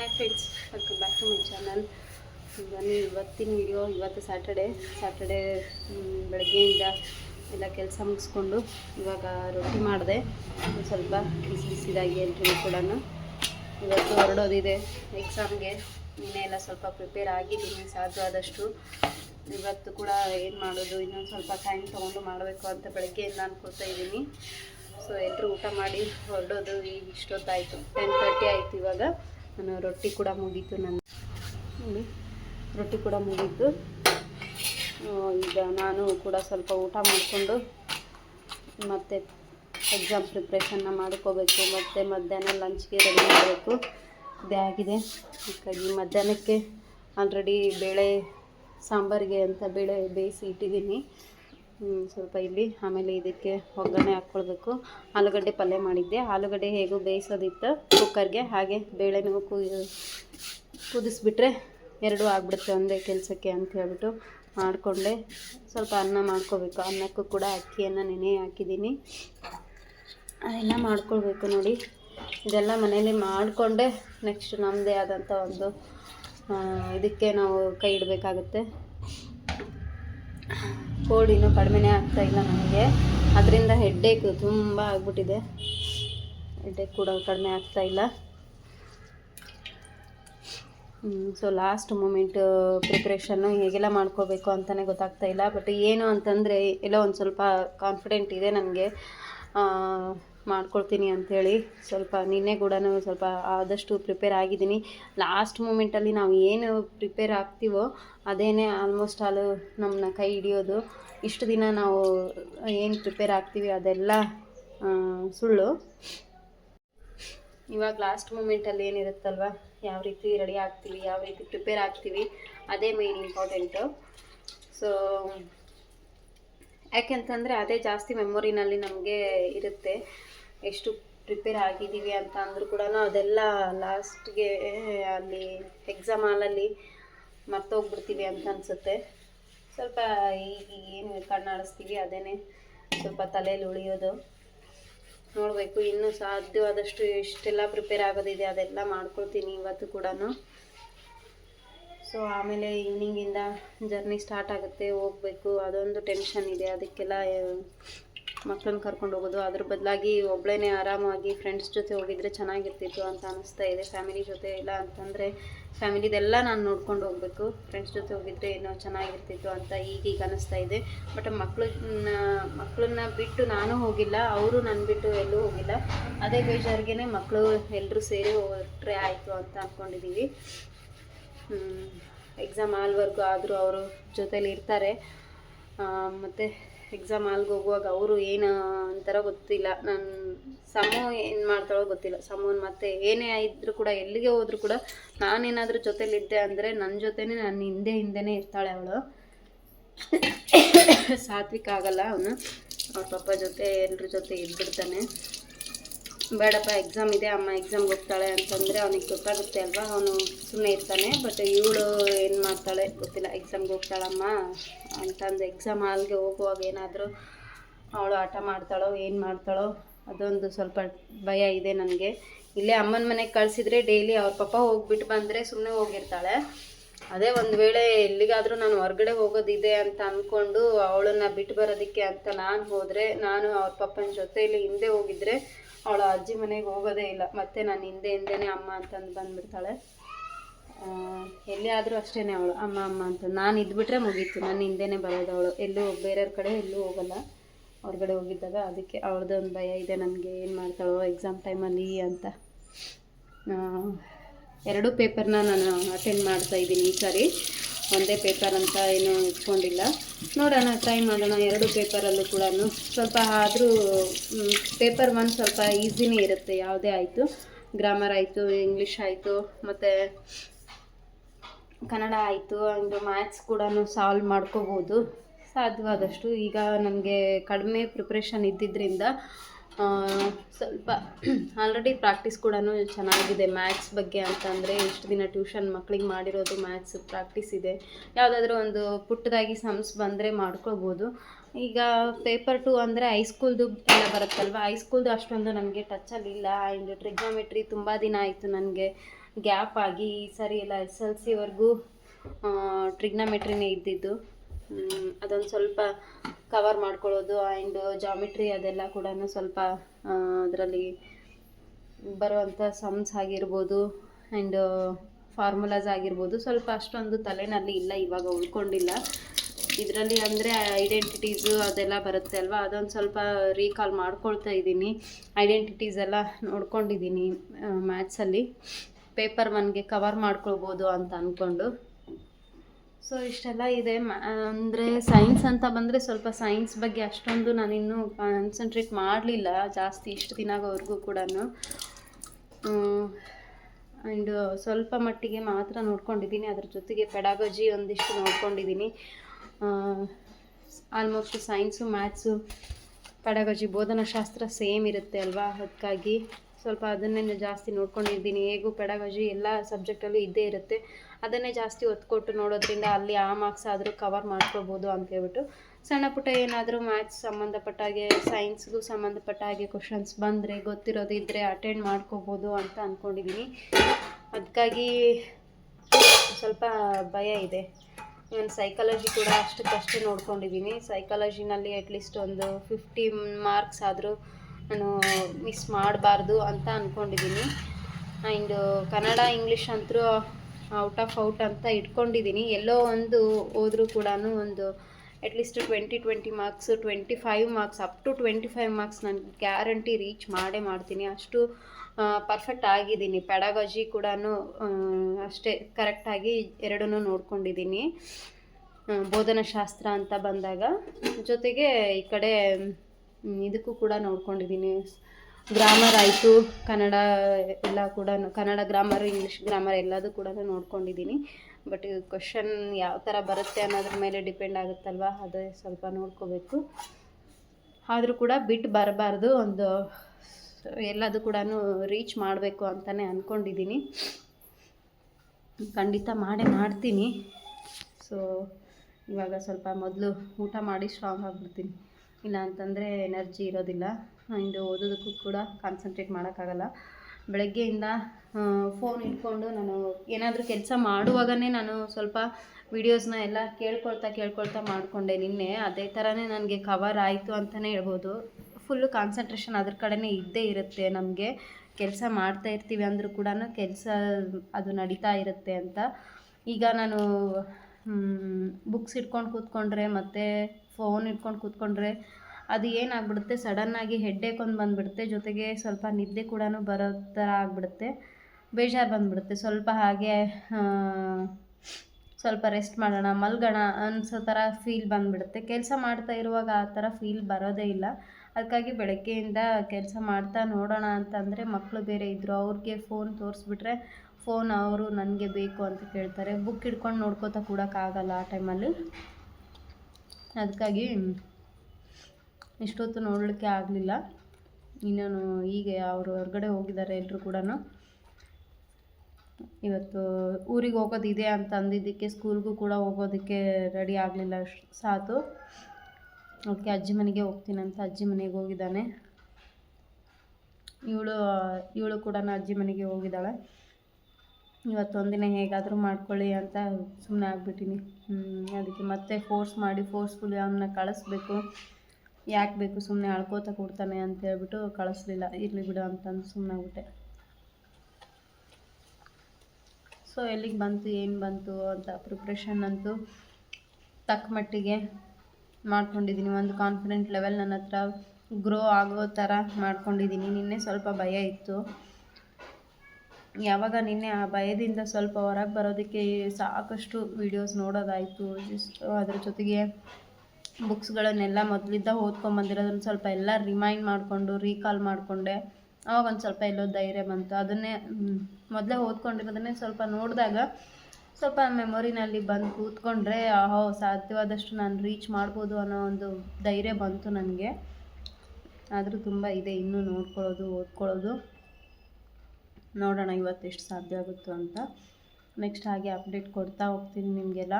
Hi friends welcome back to my channel ಬನ್ನಿ, ಇವತ್ತಿನ video ಇವತ್ತು ಸ್ಯಾಟರ್ಡೆ ಸ್ಯಾಟರ್ಡೆ ಬೆಳಗ್ಗೆಯಿಂದ ಎಲ್ಲ ಕೆಲಸ ಮುಗಿಸ್ಕೊಂಡು ಇವಾಗ ರೊಟ್ಟಿ ಮಾಡಿದೆ. ಸ್ವಲ್ಪ ಬಿಸಿ ಬಿಸಿದಾಗಿ ಎಲ್ರಿಗೂ ಕೂಡ ಇವತ್ತು ಹೊರಡೋದಿದೆ ಎಕ್ಸಾಮ್ಗೆ ನಿನ್ನೆ ಎಲ್ಲ ಸ್ವಲ್ಪ ಪ್ರಿಪೇರ್ ಆಗಿದ್ದೀನಿ ಸಾಧ್ಯ ಆದಷ್ಟು. ಇವತ್ತು ಕೂಡ ಏನು ಮಾಡೋದು, ಇನ್ನೊಂದು ಸ್ವಲ್ಪ ಟೈಮ್ ತೊಗೊಂಡು ಮಾಡಬೇಕು ಅಂತ ಬೆಳಗ್ಗೆಯಿಂದ ಅನ್ಕೊಳ್ತಾ ಇದ್ದೀನಿ. ಸೊ ಎಲ್ಲರೂ ಊಟ ಮಾಡಿ ಹೊರಡೋದು ಈಗ ಇಷ್ಟೊತ್ತಾಯಿತು. ಟೆನ್ ತರ್ಟಿ ಆಯಿತು ಇವಾಗ. ನಾನು ರೊಟ್ಟಿ ಕೂಡ ಮುಗೀತು ನನ್ನ ನೋಡಿ, ರೊಟ್ಟಿ ಕೂಡ ಮುಗೀತು. ಈಗ ನಾನು ಕೂಡ ಸ್ವಲ್ಪ ಊಟ ಮಾಡಿಕೊಂಡು ಮತ್ತು ಎಕ್ಸಾಮ್ ಪ್ರಿಪ್ರೇಷನ್ನ ಮಾಡ್ಕೋಬೇಕು. ಮತ್ತು ಮಧ್ಯಾಹ್ನ ಲಂಚ್ಗೆ ರೆಡಿ ಮಾಡಬೇಕು. ಇದೇ, ಆಗಿದೆ. ಹಾಗಾಗಿ ಮಧ್ಯಾಹ್ನಕ್ಕೆ ಆಲ್ರೆಡಿ ಬೇಳೆ ಸಾಂಬಾರಿಗೆ ಅಂತ ಬೇಳೆ ಬೇಯಿಸಿ ಇಟ್ಟಿದ್ದೀನಿ. ಸ್ವಲ್ಪ ಇಲ್ಲಿ ಆಮೇಲೆ ಇದಕ್ಕೆ ಒಗ್ಗರಣೆ ಹಾಕ್ಕೊಳ್ಬೇಕು. ಆಲೂಗಡ್ಡೆ ಪಲ್ಯ ಮಾಡಿದ್ದೆ. ಆಲೂಗಡ್ಡೆ ಹೇಗೂ ಬೇಯಿಸೋದಿತ್ತು ಕುಕ್ಕರ್ಗೆ. ಹಾಗೆ ಬೇಳೆನೂ ಕು ಕುದಿಸ್ಬಿಟ್ರೆ ಎರಡೂ ಆಗ್ಬಿಡುತ್ತೆ ಒಂದೇ ಕೆಲಸಕ್ಕೆ ಅಂತ ಹೇಳ್ಬಿಟ್ಟು ಮಾಡಿಕೊಂಡೆ. ಸ್ವಲ್ಪ ಅನ್ನ ಮಾಡ್ಕೋಬೇಕು. ಅನ್ನಕ್ಕೂ ಕೂಡ ಅಕ್ಕಿಯನ್ನು ನೆನೆ ಹಾಕಿದ್ದೀನಿ. ಅದೆಲ್ಲ ಮಾಡ್ಕೊಳ್ಬೇಕು ನೋಡಿ. ಇದೆಲ್ಲ ಮನೇಲಿ ಮಾಡಿಕೊಂಡೆ. ನೆಕ್ಸ್ಟ್ ನಮ್ಮದೇ ಆದಂಥ ಒಂದು ಇದಕ್ಕೆ ನಾವು ಕೈ ಇಡಬೇಕಾಗುತ್ತೆ. ಕೋಲ್ಡ್ ಕಡಿಮೆನೇ ಆಗ್ತಾ ಇಲ್ಲ ನನಗೆ ಅದರಿಂದ ಹೆಡ್ಡೇಕ್ ತುಂಬ ಆಗ್ಬಿಟ್ಟಿದೆ. ಹೆಡ್ಡೇಕ್ ಕೂಡ ಕಡಿಮೆ ಆಗ್ತಾ ಇಲ್ಲ. ಸೊ ಲಾಸ್ಟ್ ಮೂಮೆಂಟ್ ಪ್ರಿಪ್ರೇಷನ್ನು ಹೇಗೆಲ್ಲ ಮಾಡ್ಕೋಬೇಕು ಅಂತಲೇ ಗೊತ್ತಾಗ್ತಾ ಇಲ್ಲ. ಬಟ್ ಏನು ಅಂತಂದರೆ, ಎಲ್ಲೋ ಒಂದು ಸ್ವಲ್ಪ ಕಾನ್ಫಿಡೆಂಟ್ ಇದೆ ನನಗೆ. ಮಾಡ್ಕೊಳ್ತೀನಿ ಅಂಥೇಳಿ ಸ್ವಲ್ಪ ನಿನ್ನೆ ಕೂಡ ಸ್ವಲ್ಪ ಆದಷ್ಟು ಪ್ರಿಪೇರ್ ಆಗಿದ್ದೀನಿ. ಲಾಸ್ಟ್ ಮೂಮೆಂಟಲ್ಲಿ ನಾವು ಏನು ಪ್ರಿಪೇರ್ ಆಗ್ತೀವೋ ಅದೇನೇ ಆಲ್ಮೋಸ್ಟ್ ಆಲು ನಮ್ಮನ್ನ ಕೈ ಹಿಡಿಯೋದು. ಇಷ್ಟು ದಿನ ನಾವು ಏನು ಪ್ರಿಪೇರ್ ಆಗ್ತೀವಿ ಅದೆಲ್ಲ ಸುಳ್ಳು. ಇವಾಗ ಲಾಸ್ಟ್ ಮೂಮೆಂಟಲ್ಲಿ ಏನಿರುತ್ತಲ್ವ? ಯಾವ ರೀತಿ ರೆಡಿ ಆಗ್ತೀವಿ, ಯಾವ ರೀತಿ ಪ್ರಿಪೇರ್ ಆಗ್ತೀವಿ, ಅದೇ ಮೇನ್ ಇಂಪಾರ್ಟೆಂಟು ಸೊ ಯಾಕೆಂತಂದರೆ ಅದೇ ಜಾಸ್ತಿ ಮೆಮೊರಿನಲ್ಲಿ ನಮಗೆ ಇರುತ್ತೆ. ಎಷ್ಟು ಪ್ರಿಪೇರ್ ಆಗಿದ್ದೀವಿ ಅಂತ ಅಂದರೂ ಕೂಡ ಅದೆಲ್ಲ ಲಾಸ್ಟ್ಗೆ ಅಲ್ಲಿ ಎಕ್ಸಾಮ್ ಹಾಲಲ್ಲಿ ಮರ್ತೋಗ್ಬಿಡ್ತೀವಿ ಅಂತ ಅನಿಸುತ್ತೆ. ಸ್ವಲ್ಪ ಈಗ ಏನು ಕಣ್ಣಾಡಿಸ್ತೀವಿ ಅದೇ ಸ್ವಲ್ಪ ತಲೆಯಲ್ಲಿ ಉಳಿಯೋದು. ನೋಡಬೇಕು, ಇನ್ನೂ ಸಾಧ್ಯವಾದಷ್ಟು ಎಷ್ಟೆಲ್ಲ ಪ್ರಿಪೇರ್ ಆಗೋದಿದೆ ಅದೆಲ್ಲ ಮಾಡ್ಕೊಳ್ತೀನಿ ಇವತ್ತು ಕೂಡ ಸೊ ಆಮೇಲೆ ಈವ್ನಿಂಗಿಂದ ಜರ್ನಿ ಸ್ಟಾರ್ಟ್ ಆಗುತ್ತೆ, ಹೋಗಬೇಕು, ಅದೊಂದು ಟೆನ್ಷನ್ ಇದೆ, ಅದಕ್ಕೆಲ್ಲ ಮಕ್ಕಳನ್ನ ಕರ್ಕೊಂಡು ಹೋಗೋದು, ಅದ್ರ ಬದಲಾಗಿ ಒಬ್ಬಳೇ ಆರಾಮಾಗಿ ಫ್ರೆಂಡ್ಸ್ ಜೊತೆ ಹೋಗಿದ್ರೆ ಚೆನ್ನಾಗಿರ್ತಿತ್ತು ಅಂತ ಅನಿಸ್ತಾ ಇದೆ. ಫ್ಯಾಮಿಲಿ ಜೊತೆ ಇಲ್ಲ ಅಂತಂದರೆ ಫ್ಯಾಮಿಲಿದೆಲ್ಲ ನಾನು ನೋಡ್ಕೊಂಡು ಹೋಗಬೇಕು. ಫ್ರೆಂಡ್ಸ್ ಜೊತೆ ಹೋಗಿದ್ರೆ ಏನೋ ಚೆನ್ನಾಗಿರ್ತಿತ್ತು ಅಂತ ಈಗೀಗ ಅನಿಸ್ತಾ ಇದೆ. ಬಟ್ ಮಕ್ಕಳನ್ನ ಮಕ್ಕಳನ್ನ ಬಿಟ್ಟು ನಾನು ಹೋಗಿಲ್ಲ, ಅವರು ನನ್ನ ಬಿಟ್ಟು ಎಲ್ಲೂ ಹೋಗಿಲ್ಲ. ಅದೇ ಬೇಜಾರಿಗೆ ಮಕ್ಕಳು ಎಲ್ಲರೂ ಸೇರಿ ಹೊರಟ್ರೆ ಆಯಿತು ಅಂತ ಅಂದ್ಕೊಂಡಿದ್ದೀವಿ ಎಕ್ಸಾಮ್ ಆಲ್ವರ್ಗೂ ಆದರೂ ಅವರು ಜೊತೇಲಿ ಇರ್ತಾರೆ. ಮತ್ತು ಎಕ್ಸಾಮ್ ಹಾಲ್ಗೆ ಹೋಗುವಾಗ ಅವರು ಏನು ಅಂತಾರ ಗೊತ್ತಿಲ್ಲ. ನಾನು ಸಮೂ ಏನು ಮಾಡ್ತಾಳೋ ಗೊತ್ತಿಲ್ಲ. ಸಮೂನ್ ಮತ್ತೆ ಏನೇ ಇದ್ದರೂ ಕೂಡ ಎಲ್ಲಿಗೆ ಹೋದರೂ ಕೂಡ ನಾನೇನಾದರೂ ಜೊತೇಲಿದ್ದೆ ಅಂದರೆ ನನ್ನ ಜೊತೆನೇ ನನ್ನ ಹಿಂದೆ ಹಿಂದೆನೇ ಇರ್ತಾಳೆ ಅವಳು. ಸಾತ್ವಿಕ ಆಗಲ್ಲ ಅವನು. ಅವ್ರ ಪಪ್ಪ ಜೊತೆ ಎಲ್ಲರ ಜೊತೆ ಇದ್ಬಿಡ್ತಾನೆ. ಬೇಡಪ್ಪ ಎಕ್ಸಾಮ್ ಇದೆ, ಅಮ್ಮ ಎಕ್ಸಾಮ್ಗೆ ಹೋಗ್ತಾಳೆ ಅಂತಂದರೆ ಅವನಿಗೆ ಗೊತ್ತಾಗುತ್ತೆ ಅಲ್ವಾ? ಅವನು ಸುಮ್ಮನೆ ಇರ್ತಾನೆ ಬಟ್ ಇವಳು ಏನು ಮಾಡ್ತಾಳೆ ಗೊತ್ತಿಲ್ಲ. ಎಕ್ಸಾಮ್ಗೆ ಹೋಗ್ತಾಳಮ್ಮ ಅಂತಂದು ಎಕ್ಸಾಮ್ ಹಾಲ್ಗೆ ಹೋಗುವಾಗ ಏನಾದರೂ ಅವಳು ಆಟ ಮಾಡ್ತಾಳೋ, ಏನು ಮಾಡ್ತಾಳೋ, ಅದೊಂದು ಸ್ವಲ್ಪ ಭಯ ಇದೆ ನನಗೆ. ಇಲ್ಲೇ ಅಮ್ಮನ ಮನೆಗೆ ಕಳಿಸಿದ್ರೆ ಡೈಲಿ ಅವ್ರ ಪಪ್ಪ ಹೋಗ್ಬಿಟ್ಟು ಬಂದರೆ ಸುಮ್ಮನೆ ಹೋಗಿರ್ತಾಳೆ. ಅದೇ ಒಂದು ವೇಳೆ ಎಲ್ಲಿಗಾದರೂ ನಾನು ಹೊರಗಡೆ ಹೋಗೋದಿದೆ ಅಂತ ಅಂದ್ಕೊಂಡು ಅವಳನ್ನು ಬಿಟ್ಟು ಬರೋದಕ್ಕೆ ಅಂತ ನಾನು ಹೋದರೆ, ನಾನು ಅವ್ರ ಪಪ್ಪನ ಜೊತೆಯಲ್ಲಿ ಹಿಂದೆ ಹೋಗಿದ್ರೆ ಅವಳ ಅಜ್ಜಿ ಮನೆಗೆ ಹೋಗೋದೇ ಇಲ್ಲ. ಮತ್ತೆ ನಾನು ಹಿಂದೆ ಹಿಂದೆನೆ ಅಮ್ಮ ಅಂತಂದು ಬಂದ್ಬಿಡ್ತಾಳೆ. ಎಲ್ಲಿ ಆದರೂ ಅಷ್ಟೇ ಅವಳು. ಅಮ್ಮ ಅಮ್ಮ ಅಂತ. ನಾನು ಇದ್ಬಿಟ್ರೆ ಮುಗೀತು. ನಾನು ಹಿಂದೆನೆ ಬರೋದು ಅವಳು. ಎಲ್ಲೂ ಬೇರೆಯವ್ರ ಕಡೆ ಎಲ್ಲೂ ಹೋಗಲ್ಲ. ಹೊರಗಡೆ ಹೋಗಿದ್ದಾಗ ಅದಕ್ಕೆ ಅವಳದ್ದು ಒಂದು ಭಯ ಇದೆ. ನನಗೆ ಏನು ಮಾಡ್ತಾಳೋ ಎಕ್ಸಾಮ್ ಟೈಮಲ್ಲಿ ಅಂತ. ಎರಡೂ ಪೇಪರ್ನ ನಾನು ಅಟೆಂಡ್ ಮಾಡ್ತಾ ಇದ್ದೀನಿ ಈ ಸಾರಿ. ಒಂದೇ ಪೇಪರ್ ಅಂತ ಏನು ಇಟ್ಕೊಂಡಿಲ್ಲ ನೋಡೋಣ ಟ್ರೈ ಮಾಡೋಣ. ಎರಡು ಪೇಪರಲ್ಲೂ ಕೂಡ ಸ್ವಲ್ಪ ಆದರೂ ಪೇಪರ್ ಒನ್ ಸ್ವಲ್ಪ ಈಸಿನೇ ಇರುತ್ತೆ. ಯಾವುದೇ ಆಯಿತು. ಗ್ರಾಮರ್ ಆಯಿತು ಇಂಗ್ಲೀಷ್ ಆಯಿತು, ಮತ್ತು ಕನ್ನಡ ಆಯಿತು ಆ್ಯಂಡ್ ಮ್ಯಾಥ್ಸ್ ಕೂಡ ಸಾಲ್ವ್ ಮಾಡ್ಕೋಬೋದು. ಸಾಧ್ಯವಾದಷ್ಟು. ಈಗ ನನಗೆ ಕಡಿಮೆ ಪ್ರಿಪ್ರೇಷನ್ ಇದ್ದಿದ್ದರಿಂದ ಸ್ವಲ್ಪ ಆಲ್ರೆಡಿ ಪ್ರಾಕ್ಟೀಸ್ ಕೂಡ ಚೆನ್ನಾಗಿದೆ ಮ್ಯಾಥ್ಸ್ ಬಗ್ಗೆ ಅಂತಂದರೆ ಇಷ್ಟು ದಿನ ಟ್ಯೂಷನ್ ಮಕ್ಕಳಿಗೆ ಮಾಡಿರೋದು ಮ್ಯಾಥ್ಸ್ ಪ್ರಾಕ್ಟೀಸ್ ಇದೆ. ಯಾವುದಾದ್ರೂ ಒಂದು ಪುಟ್ಟದಾಗಿ ಸಮ್ಸ್ ಬಂದರೆ ಮಾಡ್ಕೋಬೋದು ಈಗ ಪೇಪರ್ ಟು ಅಂದರೆ ಹೈಸ್ಕೂಲ್ದು ಎಲ್ಲ ಬರುತ್ತಲ್ವ? ಹೈಸ್ಕೂಲ್ದು ಅಷ್ಟೊಂದು ನನಗೆ ಟಚಲ್ಲಿಲ್ಲ ಆ್ಯಂಡ್ ಟ್ರಿಗ್ನೋಮೆಟ್ರಿ ತುಂಬ ದಿನ ಆಯಿತು ನನಗೆ. ಗ್ಯಾಪ್ ಆಗಿ ಈ ಸರಿ ಎಲ್ಲ ಎಸ್ ಎಲ್ ಸಿವರೆಗೂ ಟ್ರಿಗ್ನೋಮೆಟ್ರಿನೇ ಇದ್ದಿದ್ದು. ಅದೊಂದು ಸ್ವಲ್ಪ ಕವರ್ ಮಾಡ್ಕೊಳ್ಳೋದು ಆ್ಯಂಡ್ ಜಾಮಿಟ್ರಿ ಅದೆಲ್ಲ ಕೂಡ ಸ್ವಲ್ಪ ಅದರಲ್ಲಿ ಬರುವಂಥ ಸಮ್ಸ್ ಆಗಿರ್ಬೋದು ಆ್ಯಂಡ್ ಫಾರ್ಮುಲಾಸ್ ಆಗಿರ್ಬೋದು. ಸ್ವಲ್ಪ ಅಷ್ಟೊಂದು ತಲೆನಲ್ಲಿ ಇಲ್ಲ, ಇವಾಗ ಉಳ್ಕೊಂಡಿಲ್ಲ. ಇದರಲ್ಲಿ ಅಂದರೆ ಐಡೆಂಟಿಟೀಸು ಅದೆಲ್ಲ ಬರುತ್ತೆ ಅಲ್ವಾ? ಅದೊಂದು ಸ್ವಲ್ಪ ರೀಕಾಲ್ ಮಾಡ್ಕೊಳ್ತಾ ಇದ್ದೀನಿ. ಐಡೆಂಟಿಟೀಸ್ ಎಲ್ಲ ನೋಡ್ಕೊಂಡಿದ್ದೀನಿ ಮ್ಯಾಥ್ಸಲ್ಲಿ ಪೇಪರ್ ಒನ್ಗೆ ಕವರ್ ಮಾಡ್ಕೊಳ್ಬೋದು ಅಂತ ಅಂದ್ಕೊಂಡು ಸೊ ಇಷ್ಟೆಲ್ಲ ಇದೆ. ಅಂದರೆ ಸೈನ್ಸ್ ಅಂತ ಬಂದರೆ ಸ್ವಲ್ಪ ಸೈನ್ಸ್ ಬಗ್ಗೆ ಅಷ್ಟೊಂದು ನಾನಿನ್ನೂ ಕಾನ್ಸಂಟ್ರೇಟ್ ಮಾಡಲಿಲ್ಲ ಜಾಸ್ತಿ ಇಷ್ಟು ದಿನವರೆಗೂ ಕೂಡ ಆ್ಯಂಡ್ ಸ್ವಲ್ಪ ಮಟ್ಟಿಗೆ ಮಾತ್ರ ನೋಡ್ಕೊಂಡಿದ್ದೀನಿ. ಅದ್ರ ಜೊತೆಗೆ ಪೆಡಾಗಜಿ ಒಂದಿಷ್ಟು ನೋಡ್ಕೊಂಡಿದ್ದೀನಿ. ಆಲ್ಮೋಸ್ಟ್ ಸೈನ್ಸು ಮ್ಯಾಥ್ಸು ಪೆಡಾಗಜಿ ಬೋಧನಾಶಾಸ್ತ್ರ ಸೇಮ್ ಇರುತ್ತೆ ಅಲ್ವಾ? ಅದಕ್ಕಾಗಿ ಸ್ವಲ್ಪ ಅದನ್ನೇ ಜಾಸ್ತಿ ನೋಡ್ಕೊಂಡಿದ್ದೀನಿ. ಹೇಗೂ ಪೆಡಾಗಜಿ ಎಲ್ಲ ಸಬ್ಜೆಕ್ಟಲ್ಲೂ ಇದ್ದೇ ಇರುತ್ತೆ. ಅದನ್ನೇ ಜಾಸ್ತಿ ಒತ್ತು ಕೊಟ್ಟು ನೋಡೋದ್ರಿಂದ ಅಲ್ಲಿ ಆ ಮಾರ್ಕ್ಸ್ ಆದರೂ ಕವರ್ ಮಾಡ್ಕೋಬೋದು ಅಂತ ಹೇಳ್ಬಿಟ್ಟು ಸಣ್ಣ ಪುಟ್ಟ ಏನಾದರೂ ಮ್ಯಾಥ್ಸ್ ಸಂಬಂಧಪಟ್ಟ ಹಾಗೆ ಸೈನ್ಸ್ಗೂ ಸಂಬಂಧಪಟ್ಟ ಹಾಗೆ ಕ್ವಶನ್ಸ್ ಬಂದರೆ, ಗೊತ್ತಿರೋದು ಇದ್ದರೆ ಅಟೆಂಡ್ ಮಾಡ್ಕೋಬೋದು ಅಂತ ಅಂದ್ಕೊಂಡಿದ್ದೀನಿ ಅದಕ್ಕಾಗಿ ಸ್ವಲ್ಪ ಭಯ ಇದೆ. ನಾನು ಸೈಕಾಲಜಿ ಕೂಡ ಅಷ್ಟಕ್ಕಷ್ಟೇ ನೋಡ್ಕೊಂಡಿದ್ದೀನಿ ಸೈಕಾಲಜಿನಲ್ಲಿ ಅಟ್ಲೀಸ್ಟ್ ಒಂದು ಫಿಫ್ಟಿ ಮಾರ್ಕ್ಸ್ ಆದರೂ ನಾನು ಮಿಸ್ ಮಾಡಬಾರ್ದು ಅಂತ ಅಂದ್ಕೊಂಡಿದ್ದೀನಿ ಆ್ಯಂಡ್ ಕನ್ನಡ ಇಂಗ್ಲೀಷ್ ಅಂತೂ ಔಟ್ ಆಫ್ ಔಟ್ ಅಂತ ಇಟ್ಕೊಂಡಿದ್ದೀನಿ. ಎಲ್ಲೋ ಒಂದು ಹೋದರೂ ಕೂಡ ಒಂದು at least twenty twenty marks twenty five marks up to twenty five marks ನಾನು ಗ್ಯಾರಂಟಿ ರೀಚ್ ಮಾಡೇ ಮಾಡ್ತೀನಿ. ಅಷ್ಟು ಪರ್ಫೆಕ್ಟ್ ಆಗಿದ್ದೀನಿ. ಪೆಡಾಗಜಿ ಕೂಡ ಅಷ್ಟೇ ಕರೆಕ್ಟಾಗಿ ಎರಡನ್ನೂ ನೋಡ್ಕೊಂಡಿದ್ದೀನಿ. ಬೋಧನಾಶಾಸ್ತ್ರ ಅಂತ ಬಂದಾಗ. ಜೊತೆಗೆ ಈ ಕಡೆ ಇದಕ್ಕೂ ಕೂಡ ನೋಡ್ಕೊಂಡಿದ್ದೀನಿ. ಗ್ರಾಮರ್ ಆಯಿತು, ಕನ್ನಡ ಎಲ್ಲ ಕೂಡ ಕನ್ನಡ ಗ್ರಾಮರ್, ಇಂಗ್ಲೀಷ್ ಗ್ರಾಮರ್ ಎಲ್ಲದು ಕೂಡ ನೋಡ್ಕೊಂಡಿದ್ದೀನಿ ಬಟ್ ಕ್ವಶನ್ ಯಾವ ಥರ ಬರುತ್ತೆ ಅನ್ನೋದ್ರ ಮೇಲೆ ಡಿಪೆಂಡ್ ಆಗುತ್ತಲ್ವ, ಅದೇ ಸ್ವಲ್ಪ ನೋಡ್ಕೋಬೇಕು. ಆದರೂ ಕೂಡ ಬಿಟ್ಟು ಬರಬಾರ್ದು, ಒಂದು ಎಲ್ಲದು ಕೂಡ ರೀಚ್ ಮಾಡಬೇಕು ಅಂತಲೇ ಅಂದ್ಕೊಂಡಿದ್ದೀನಿ ಖಂಡಿತ ಮಾಡೇ ಮಾಡ್ತೀನಿ. ಸೊ ಇವಾಗ ಸ್ವಲ್ಪ ಮೊದಲು ಊಟ ಮಾಡಿ ಸ್ಟ್ರಾಂಗ್ ಆಗಿಬಿಡ್ತೀನಿ. ಇಲ್ಲ ಅಂತಂದರೆ ಎನರ್ಜಿ ಇರೋದಿಲ್ಲ. ಆ್ಯಂಡ್ ಓದೋದಕ್ಕೂ ಕೂಡ ಕಾನ್ಸಂಟ್ರೇಟ್ ಮಾಡೋಕ್ಕಾಗಲ್ಲ. ಬೆಳಗ್ಗೆಯಿಂದ ಫೋನ್ ಇಟ್ಕೊಂಡು ನಾನು ಏನಾದರೂ ಕೆಲಸ ಮಾಡುವಾಗನೇ ನಾನು ಸ್ವಲ್ಪ ವೀಡಿಯೋಸ್ನ ಎಲ್ಲ ಕೇಳ್ಕೊಳ್ತಾ ಕೇಳ್ಕೊಳ್ತಾ ಮಾಡಿಕೊಂಡೆ ನಿನ್ನೆ. ಅದೇ ಥರನೇ ನನಗೆ ಕವರ್ ಆಯಿತು ಅಂತಲೇ ಹೇಳ್ಬೋದು. ಫುಲ್ಲು ಕಾನ್ಸಂಟ್ರೇಷನ್ ಅದ್ರ ಕಡೆನೇ ಇದ್ದೇ ಇರುತ್ತೆ ನಮಗೆ. ಕೆಲಸ ಮಾಡ್ತಾ ಇರ್ತೀವಿ ಅಂದರೂ ಕೂಡ ಕೆಲಸ ಅದು ನಡೀತಾ ಇರುತ್ತೆ ಅಂತ. ಈಗ ನಾನು ಬುಕ್ಸ್ ಇಟ್ಕೊಂಡು ಕೂತ್ಕೊಂಡ್ರೆ ಮತ್ತು ಫೋನ್ ಇಟ್ಕೊಂಡು ಕೂತ್ಕೊಂಡ್ರೆ ಅದು ಏನಾಗ್ಬಿಡುತ್ತೆ? ಸಡನ್ನಾಗಿ ಹೆಡ್ಡೇಕ್ ಒಂದು ಬಂದುಬಿಡುತ್ತೆ. ಜೊತೆಗೆ ಸ್ವಲ್ಪ ನಿದ್ದೆ ಕೂಡ ಬರೋ ಥರ ಆಗಿಬಿಡುತ್ತೆ. ಬೇಜಾರು ಬಂದುಬಿಡುತ್ತೆ. ಸ್ವಲ್ಪ ಹಾಗೆ ಸ್ವಲ್ಪ ರೆಸ್ಟ್ ಮಾಡೋಣ, ಮಲ್ಗೋಣ ಅನ್ಸೋ ಥರ ಫೀಲ್ ಬಂದುಬಿಡುತ್ತೆ. ಕೆಲಸ ಮಾಡ್ತಾ ಇರುವಾಗ ಆ ಥರ ಫೀಲ್ ಬರೋದೇ ಇಲ್ಲ. ಅದಕ್ಕಾಗಿ ಬೆಳಗ್ಗೆಯಿಂದ ಕೆಲಸ ಮಾಡ್ತಾ ನೋಡೋಣ ಅಂತಂದರೆ ಮಕ್ಕಳು ಬೇರೆ ಇದ್ದರು ಅವ್ರಿಗೆ ಫೋನ್ ತೋರಿಸ್ಬಿಟ್ರೆ ಫೋನ್ ಅವರು ನನಗೆ ಬೇಕು ಅಂತ ಕೇಳ್ತಾರೆ. ಬುಕ್ ಹಿಡ್ಕೊಂಡು ನೋಡ್ಕೋತಾ ಕೂಡೋಕ್ಕಾಗಲ್ಲ ಆ ಟೈಮಲ್ಲಿ ಅದಕ್ಕಾಗಿ ಇಷ್ಟೊತ್ತು ನೋಡಲಿಕ್ಕೆ ಆಗಲಿಲ್ಲ. ಇನ್ನೇನು ಈಗ ಅವರು ಹೊರಗಡೆ ಹೋಗಿದ್ದಾರೆ ಎಲ್ಲರೂ ಕೂಡ ಇವತ್ತು ಊರಿಗೆ ಹೋಗೋದಿದೆ ಅಂತ ಅಂದಿದ್ದಕ್ಕೆ, ಸ್ಕೂಲ್ಗೂ ಕೂಡ ಹೋಗೋದಕ್ಕೆ ರೆಡಿ ಆಗಲಿಲ್ಲ ಸಾತು. ಅದಕ್ಕೆ ಅಜ್ಜಿ ಮನೆಗೆ ಹೋಗ್ತೀನಿ ಅಂತ ಅಜ್ಜಿ ಮನೆಗೆ ಹೋಗಿದ್ದಾನೆ. ಇವಳು ಇವಳು ಕೂಡ ಅಜ್ಜಿ ಮನೆಗೆ ಹೋಗಿದ್ದಾಳೆ. ಇವತ್ತೊಂದಿನ ಹೇಗಾದರೂ ಮಾಡ್ಕೊಳ್ಳಿ ಅಂತ ಸುಮ್ಮನೆ ಆಗ್ಬಿಟ್ಟಿನಿ. ಅದಕ್ಕೆ ಮತ್ತೆ ಫೋರ್ಸ್ ಮಾಡಿ ಫೋರ್ಸ್ಫುಲಿ ಅವನ್ನ ಕಳಿಸ್ಬೇಕು. ಯಾಕೆ ಬೇಕು ಸುಮ್ಮನೆ ಅಳ್ಕೋತ ಕೊಡ್ತಾನೆ ಅಂತ ಹೇಳ್ಬಿಟ್ಟು ಕಳಿಸ್ಲಿಲ್ಲ. ಇರಲಿ ಬಿಡು ಅಂತಂದು ಸುಮ್ಮನೆ ಆಗ್ಬಿಟ್ಟೆ. ಸೊ ಎಲ್ಲಿಗೆ ಬಂತು, ಏನು ಬಂತು ಅಂತ ಪ್ರಿಪ್ರೇಷನ್ ಅಂತೂ ತಕ್ಕ ಮಟ್ಟಿಗೆ ಮಾಡ್ಕೊಂಡಿದ್ದೀನಿ. ಒಂದು ಕಾನ್ಫಿಡೆಂಟ್ ಲೆವೆಲ್ ನನ್ನ ಹತ್ರ ಗ್ರೋ ಆಗೋ ಥರ ಮಾಡ್ಕೊಂಡಿದ್ದೀನಿ. ನಿನ್ನೆ ಸ್ವಲ್ಪ ಭಯ ಇತ್ತು. ಯಾವಾಗ ನಿನ್ನೆ ಆ ಭಯದಿಂದ ಸ್ವಲ್ಪ ಹೊರಗೆ ಬರೋದಕ್ಕೆ ಸಾಕಷ್ಟು ವೀಡಿಯೋಸ್ ನೋಡೋದಾಯಿತು. ಅದ್ರ ಜೊತೆಗೆ ಬುಕ್ಸ್ಗಳನ್ನೆಲ್ಲ ಮೊದಲಿದ್ದ ಓದ್ಕೊಂಬಂದಿರೋದನ್ನು ಸ್ವಲ್ಪ ಎಲ್ಲ ರಿಮೈಂಡ್ ಮಾಡಿಕೊಂಡು ರೀಕಾಲ್ ಮಾಡಿಕೊಂಡೆ. ಆವಾಗ ಒಂದು ಸ್ವಲ್ಪ ಎಲ್ಲೋ ಧೈರ್ಯ ಬಂತು. ಅದನ್ನೇ ಮೊದಲೇ ಓದ್ಕೊಂಡಿರೋದನ್ನೇ ಸ್ವಲ್ಪ ನೋಡಿದಾಗ ಸ್ವಲ್ಪ ಮೆಮೊರಿನಲ್ಲಿ ಬಂದು ಕೂತ್ಕೊಂಡ್ರೆ ಹೋ ಸಾಧ್ಯವಾದಷ್ಟು ನಾನು ರೀಚ್ ಮಾಡ್ಬೋದು ಅನ್ನೋ ಒಂದು ಧೈರ್ಯ ಬಂತು ನನಗೆ. ಆದರೂ ತುಂಬ ಇದೆ ಇನ್ನೂ ನೋಡ್ಕೊಳ್ಳೋದು, ಓದ್ಕೊಳ್ಳೋದು. ನೋಡೋಣ ಇವತ್ತು ಎಷ್ಟು ಸಾಧ್ಯ ಆಗುತ್ತೋ ಅಂತ. ನೆಕ್ಸ್ಟ್ ಹಾಗೆ ಅಪ್ಡೇಟ್ ಕೊಡ್ತಾ ಹೋಗ್ತೀನಿ ನಿಮಗೆಲ್ಲ.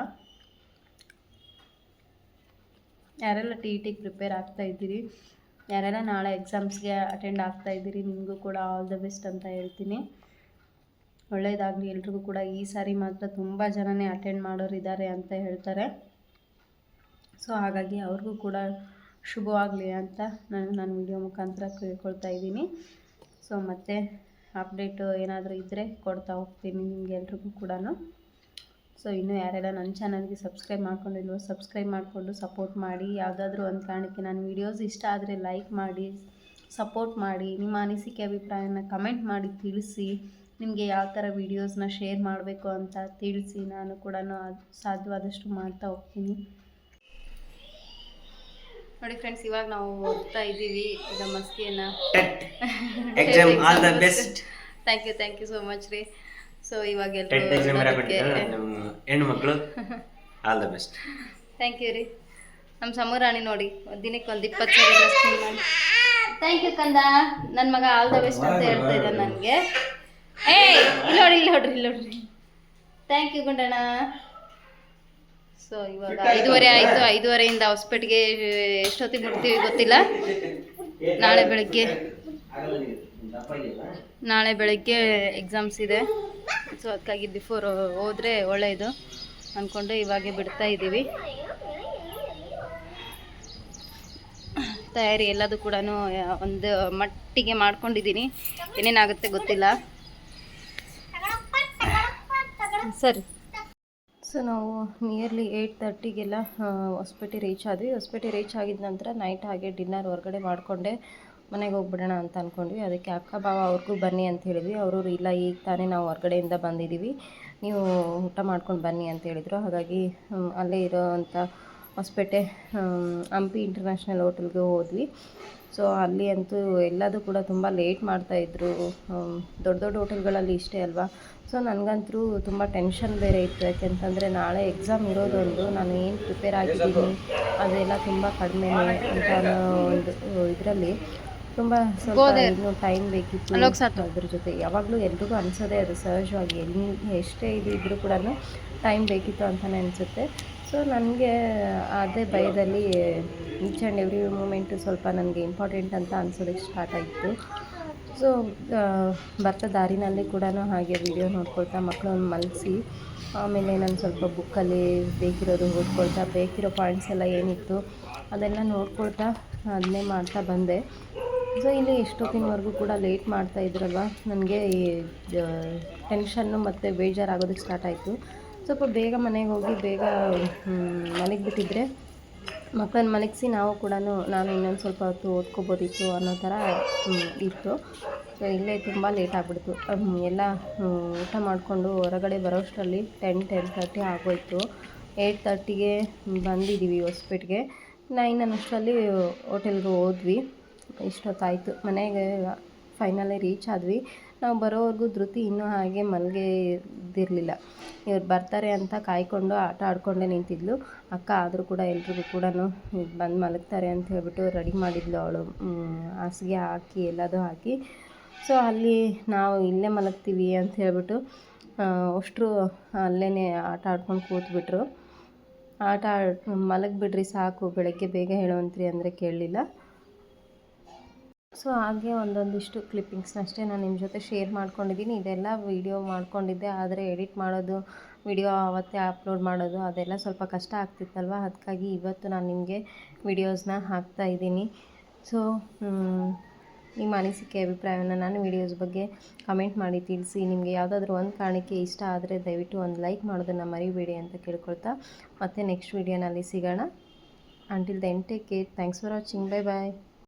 ಯಾರೆಲ್ಲ ಟಿ ಟಿಗೆ ಪ್ರಿಪೇರ್ ಆಗ್ತಾ ಇದ್ದೀರಿ, ಯಾರೆಲ್ಲ ನಾಳೆ ಎಕ್ಸಾಮ್ಸ್ಗೆ ಅಟೆಂಡ್ ಆಗ್ತಾ ಇದ್ದೀರಿ, ನಿಮಗೂ ಕೂಡ ಆಲ್ ದ ಬೆಸ್ಟ್ ಅಂತ ಹೇಳ್ತೀನಿ. ಒಳ್ಳೆಯದಾಗಲಿ ಎಲ್ರಿಗೂ ಕೂಡ ಈ ಸಾರಿ ಮಾತ್ರ ತುಂಬ ಜನನೇ ಅಟೆಂಡ್ ಮಾಡೋರು ಇದ್ದಾರೆ ಅಂತ ಹೇಳ್ತಾರೆ. ಸೊ ಹಾಗಾಗಿ ಅವ್ರಿಗೂ ಕೂಡ ಶುಭವಾಗಲಿ ಅಂತ ನಾನು ನನ್ನ ವಿಡಿಯೋ ಮುಖಾಂತರ ಕೇಳ್ಕೊಳ್ತಾ ಇದ್ದೀನಿ. ಸೊ ಮತ್ತೆ ಅಪ್ಡೇಟು ಏನಾದರೂ ಇದ್ದರೆ ಕೊಡ್ತಾ ಹೋಗ್ತೀನಿ ನಿಮ್ಗೆ ಎಲ್ರಿಗೂ ಕೂಡ ಸೊ, ಇನ್ನೂ ಯಾರೆಲ್ಲ ನನ್ನ ಚಾನಲ್ಗೆ ಸಬ್ಸ್ಕ್ರೈಬ್ ಮಾಡ್ಕೊಂಡಿಲ್ವೋ, ಸಬ್ಸ್ಕ್ರೈಬ್ ಮಾಡಿಕೊಂಡು ಸಪೋರ್ಟ್ ಮಾಡಿ. ಯಾವುದಾದ್ರೂ ಒಂದು ಕಾರಣಕ್ಕೆ ನಾನು ವೀಡಿಯೋಸ್ ಇಷ್ಟ ಆದರೆ ಲೈಕ್ ಮಾಡಿ, ಸಪೋರ್ಟ್ ಮಾಡಿ, ನಿಮ್ಮ ಅನಿಸಿಕೆ ಅಭಿಪ್ರಾಯನ ಕಮೆಂಟ್ ಮಾಡಿ ತಿಳಿಸಿ, ನಿಮಗೆ ಯಾವ ಥರ ವೀಡಿಯೋಸ್ನ ಶೇರ್ ಮಾಡಬೇಕು ಅಂತ ತಿಳಿಸಿ, ನಾನು ಕೂಡ ಸಾಧ್ಯವಾದಷ್ಟು ಮಾಡ್ತಾ ಹೋಗ್ತೀನಿ. ನೋಡಿ ಫ್ರೆಂಡ್ಸ್ ಇವಾಗ ನಾವು ಓದ್ತಾ ಇದ್ದೀವಿ ಈಗ ಮಸ್ಕಿಯನ್ನು exam all the best thank you thank you so much ರೀ. ಸೊ ಇವಾಗ ಹೆಣ್ಣು ಮಕ್ಕಳು all the best thank you ರೀ. ನಮ್ಮ ಸಮೂರಾಣಿ ನೋಡಿ ದಿನಕ್ಕೆ ಒಂದು ಇಪ್ಪತ್ತು ಸಾವಿರ ಡ್ರೆಸ್ ಮಾಡಿ. ಥ್ಯಾಂಕ್ ಯು ಕಂದ. ನನ್ನ ಮಗ ಆಲ್ ದ ಬೆಸ್ಟ್ ಅಂತ ಹೇಳ್ತಾ ಇದ್ದಾನೆ ನನಗೆ. ಏಯ್ ಇಲ್ಲಿ ನೋಡಿ ಇಲ್ಲಿ ನೋಡ್ರಿ ಇಲ್ಲಿ ನೋಡ್ರಿ. Thank you Gundanna. ಸೊ ಇವಾಗ ಐದುವರೆ ಆಯಿತು. ಐದುವರೆಯಿಂದ ಹೊಸ್ಪೇಟೆಗೆ ಎಷ್ಟೊತ್ತಿಗೆ ಬಿಡ್ತೀವಿ ಗೊತ್ತಿಲ್ಲ. ನಾಳೆ ಬೆಳಗ್ಗೆ. ನಾಳೆ ಬೆಳಗ್ಗೆ ಎಕ್ಸಾಮ್ಸ್ ಇದೆ. ಸೊ ಅದಕ್ಕಾಗಿ ಬಿಫೋರ್ ಹೋದರೆ ಒಳ್ಳೆಯದು ಅಂದ್ಕೊಂಡು ಇವಾಗೆ ಬಿಡ್ತಾ ಇದ್ದೀವಿ. ತಯಾರಿ ಎಲ್ಲದು ಕೂಡ ಒಂದು ಮಟ್ಟಿಗೆ ಮಾಡ್ಕೊಂಡಿದ್ದೀನಿ. ಏನೇನಾಗುತ್ತೆ ಗೊತ್ತಿಲ್ಲ. ಸರಿ. ಸೊ ನಾವು ನಿಯರ್ಲಿ ಏಯ್ಟ್ ತರ್ಟಿಗೆಲ್ಲ ಹೊಸಪೇಟೆ ರೀಚ್ ಆದ್ವಿ. ಹೊಸಪೇಟೆ ರೀಚ್ ಆಗಿದ ನಂತರ ನೈಟ್ ಹಾಗೆ ಡಿನ್ನರ್ ಹೊರಗಡೆ ಮಾಡಿಕೊಂಡೆ, ಮನೆಗೆ ಹೋಗ್ಬಿಡೋಣ ಅಂತ ಅಂದ್ಕೊಂಡ್ವಿ ಅದಕ್ಕೆ ಅಕ್ಕ, ಬಾವ ಅವ್ರಿಗೂ ಬನ್ನಿ ಅಂತ ಹೇಳಿದ್ವಿ. ಅವರು ಇಲ್ಲ, ಈಗ ತಾನೇ ನಾವು ಹೊರಗಡೆಯಿಂದ ಬಂದಿದ್ದೀವಿ ನೀವು ಊಟ ಮಾಡ್ಕೊಂಡು ಬನ್ನಿ ಅಂತ ಹೇಳಿದರು. ಹಾಗಾಗಿ ಅಲ್ಲೇ ಅಲ್ಲೇ ಇರೋವಂಥ ಹೊಸಪೇಟೆ ಹಂಪಿ ಇಂಟರ್ನ್ಯಾಷನಲ್ ಹೋಟೆಲ್ಗೆ ಹೋದ್ವಿ. ಸೊ ಅಲ್ಲಿ ಅಂತೂ ಎಲ್ಲದೂ ಕೂಡ ತುಂಬ ಲೇಟ್ ಮಾಡ್ತಾಯಿದ್ರು ದೊಡ್ಡ ದೊಡ್ಡ ಹೋಟೆಲ್ಗಳಲ್ಲಿ ಇಷ್ಟೇ ಅಲ್ವಾ? ಸೊ ನನಗಂತೂ ತುಂಬ ಟೆನ್ಷನ್ ಬೇರೆ ಇತ್ತು. ಯಾಕೆಂತಂದರೆ ನಾಳೆ ಎಕ್ಸಾಮ್ ಇರೋದೊಂದು ನಾನು ಏನು ಪ್ರಿಪೇರ್ ಆಗಿದ್ದೀನಿ ಅದೆಲ್ಲ ತುಂಬ ಕಡಿಮೆ ಅಂತ ಒಂದು ಇದರಲ್ಲಿ ತುಂಬ ಸ್ವಲ್ಪ ಇನ್ನೂ ಟೈಮ್ ಬೇಕಿತ್ತು ಅದ್ರ ಜೊತೆ. ಯಾವಾಗಲೂ ಎಲ್ರಿಗೂ ಅನಿಸೋದೇ ಅದು ಸಹಜವಾಗಿ ಎಲ್ಲಿ ಎಷ್ಟೇ ಇದು ಇದ್ರೂ ಕೂಡ ಟೈಮ್ ಬೇಕಿತ್ತು ಅಂತಲೇ ಅನಿಸುತ್ತೆ. ಸೊ ನನಗೆ ಅದೇ ಭಯದಲ್ಲಿ ಈಚ್ ಆ್ಯಂಡ್ ಎವ್ರಿ ಮೂಮೆಂಟು ಸ್ವಲ್ಪ ನನಗೆ ಇಂಪಾರ್ಟೆಂಟ್ ಅಂತ ಅನ್ಸೋದಕ್ಕೆ ಸ್ಟಾರ್ಟ್ ಆಯಿತು. ಸೊ ಬರ್ತಾ ದಾರಿನಲ್ಲಿ ಕೂಡ ಹಾಗೆ ವಿಡಿಯೋ ನೋಡ್ಕೊಳ್ತಾ ಮಕ್ಕಳನ್ನ ಮಲಗಿಸಿ ಆಮೇಲೆ ನಾನು ಸ್ವಲ್ಪ ಬುಕ್ಕಲ್ಲಿ ಬೇಕಿರೋದು ಓದ್ಕೊಳ್ತಾ, ಬೇಕಿರೋ ಪಾಯಿಂಟ್ಸ್ ಎಲ್ಲ ಏನಿತ್ತು ಅದೆಲ್ಲ ನೋಡ್ಕೊಳ್ತಾ ಅದನ್ನೇ ಮಾಡ್ತಾ ಬಂದೆ. ಸೊ ಇಲ್ಲಿ ಎಷ್ಟೊತ್ತಿನವರೆಗೂ ಕೂಡ ಲೇಟ್ ಮಾಡ್ತಾ ಇದ್ರಲ್ವ? ನನಗೆ ಟೆನ್ಷನ್ನು ಮತ್ತು ಬೇಜಾರಾಗೋದಕ್ಕೆ ಸ್ಟಾರ್ಟ್ ಆಯಿತು. ಸ್ವಲ್ಪ ಬೇಗ ಮನೆಗೆ ಹೋಗಿ ಬೇಗ ಮನೆಗೆ ಬಿಟ್ಟಿದ್ರೆ ಮಕ್ಕಳನ್ನ ಮಲಗಿಸಿ ನಾವು ಕೂಡ ನಾನು ಇನ್ನೊಂದು ಸ್ವಲ್ಪ ಹೊತ್ತು ಓದ್ಕೋಬೋದಿತ್ತು ಅನ್ನೋ ಥರ ಇತ್ತು. ಸೊ ಇಲ್ಲೇ ತುಂಬ ಲೇಟ್ ಆಗಿಬಿಡ್ತು. ಎಲ್ಲ ಊಟ ಮಾಡಿಕೊಂಡು ಹೊರಗಡೆ ಬರೋಷ್ಟರಲ್ಲಿ ಟೆನ್ ಟೆನ್ ತರ್ಟಿ ಆಗೋಯ್ತು. ಏಯ್ಟ್ ತರ್ಟಿಗೆ ಬಂದಿದ್ದೀವಿ ಹೊಸ್ಪೇಟ್ಗೆ ನೈನ್ ಅನ್ನೋಷ್ಟರಲ್ಲಿ ಹೋಟೆಲ್ಗೂ ಹೋದ್ವಿ. ಇಷ್ಟೊತ್ತಾಯಿತು. ಮನೆಗೆ ಫೈನಲಿ ರೀಚ್ ಆದ್ವಿ. ನಾವು ಬರೋವರೆಗೂ ಧೃತಿ ಇನ್ನೂ ಹಾಗೆ ಮಲಗಿದ್ದಿರಲಿಲ್ಲ ಇವ್ರು ಬರ್ತಾರೆ ಅಂತ ಕಾಯ್ಕೊಂಡು ಆಟ ಆಡ್ಕೊಂಡೇ ನಿಂತಿದ್ಲು. ಅಕ್ಕ ಆದರೂ ಕೂಡ ಎಲ್ರಿಗೂ ಕೂಡ ಬಂದು ಮಲಗ್ತಾರೆ ಅಂತ ಹೇಳ್ಬಿಟ್ಟು ರೆಡಿ ಮಾಡಿದ್ಲು ಅವಳು. ಹಾಸಿಗೆ ಹಾಕಿ ಎಲ್ಲದೂ ಹಾಕಿ. ಸೊ, ಅಲ್ಲಿ ನಾವು ಇಲ್ಲೇ ಮಲಗ್ತೀವಿ ಅಂತ ಹೇಳ್ಬಿಟ್ಟು ಅಷ್ಟರು ಅಲ್ಲೇ ಆಟ ಆಡ್ಕೊಂಡು ಕೂತ್ಬಿಟ್ರು. ಆಟ ಮಲಗಿಬಿಡ್ರಿ ಸಾಕು, ಬೆಳಗ್ಗೆ ಬೇಗ ಹೇಳುವಂತ್ರಿ ಅಂದರೆ ಕೇಳಲಿಲ್ಲ. ಸೊ ಹಾಗೆ ಒಂದೊಂದಿಷ್ಟು ಕ್ಲಿಪ್ಪಿಂಗ್ಸ್ನಷ್ಟೇ ನಾನು ನಿಮ್ಮ ಜೊತೆ ಶೇರ್ ಮಾಡ್ಕೊಂಡಿದ್ದೀನಿ. ಇದೆಲ್ಲ ವೀಡಿಯೋ ಮಾಡ್ಕೊಂಡಿದ್ದೆ, ಆದರೆ ಎಡಿಟ್ ಮಾಡೋದು ವಿಡಿಯೋ ಅವತ್ತೇ ಅಪ್ಲೋಡ್ ಮಾಡೋದು, ಅದೆಲ್ಲ ಸ್ವಲ್ಪ ಕಷ್ಟ ಆಗ್ತಿತ್ತಲ್ವ? ಅದಕ್ಕಾಗಿ ಇವತ್ತು ನಾನು ನಿಮಗೆ ವಿಡಿಯೋಸ್ನ ಹಾಕ್ತಾ ಇದ್ದೀನಿ. ಸೊ ನಿಮ್ಮ ಅನಿಸಿಕೆ ಅಭಿಪ್ರಾಯವನ್ನು ನಾನು ವಿಡಿಯೋಸ್ ಬಗ್ಗೆ ಕಮೆಂಟ್ ಮಾಡಿ ತಿಳಿಸಿ, ನಿಮಗೆ ಯಾವುದಾದ್ರೂ ಒಂದು ಕಾರಣಕ್ಕೆ ಇಷ್ಟ ಆದರೆ ದಯವಿಟ್ಟು ಒಂದು ಲೈಕ್ ಮಾಡೋದನ್ನು ಮರಿಬೇಡಿ ಅಂತ ಕೇಳ್ಕೊಳ್ತಾ ಮತ್ತೆ ನೆಕ್ಸ್ಟ್ ವಿಡಿಯೋನಲ್ಲಿ ಸಿಗೋಣ. Until then take care thanks for watching bye bye